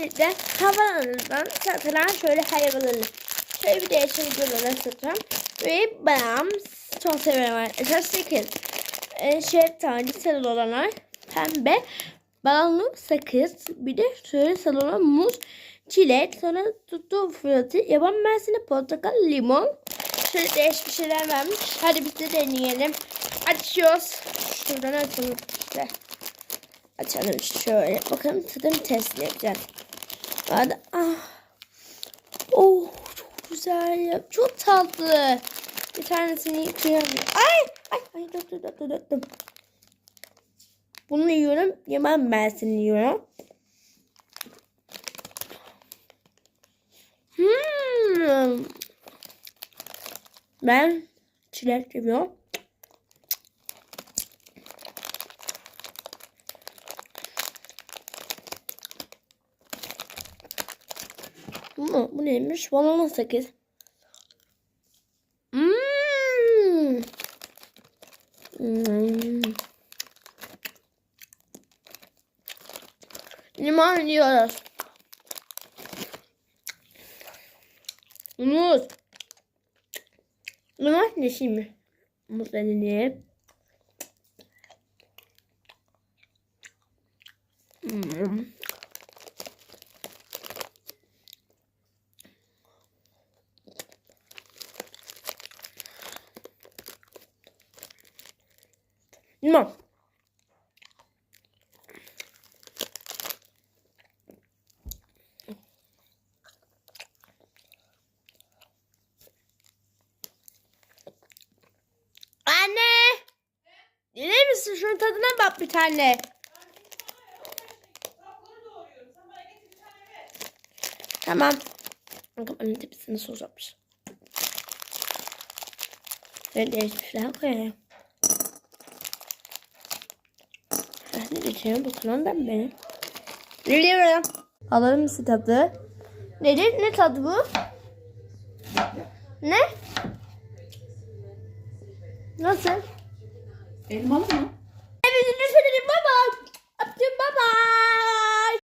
Böylelikle havalarından satılan şöyle hayvanları. Şöyle bir değişik videoları satacağım. Ve ben çok seviyorum arkadaşlar. 8. E, şeftali sarılı olanlar. Pembe. Balonlu sakız. Bir de şöyle sarılı muz. Çilek. Sonra tuttuğum fiyatı. Yaban mersini portakal limon. Şöyle değişik bir şeyler vermiş. Hadi biz de deneyelim. Açıyoruz. Şuradan açalım işte. Açalım şöyle. Bakalım tadını test yapacağız. Hadi. Ah. Oh çok güzel. ya. Çok tatlı. Bir tanesini yıkayalım. Ay. Ay. Ay. Dur. dur, dur. Bunu yiyorum. Yemem ben seni yiyorum. Hmm. Ben çilek seviyorum. Bu, bu neymiş? Balon sakız. Hmm. Hmm. Limon yiyoruz. Muz. Limon ne şimdi? Muz deneyelim. Hmm. Limon. Anne! Gelir misin? Şunun tadına bak bir tane. Tamam. Bakalım tepsisine sos yapmış. Ben değişik bir şeyler koyayım. Ben de geçelim bakalım da benim. Biliyorum. Alalım mısın tadı? Nedir? Ne tadı bu? Ne? Nasıl? Elmalı mı?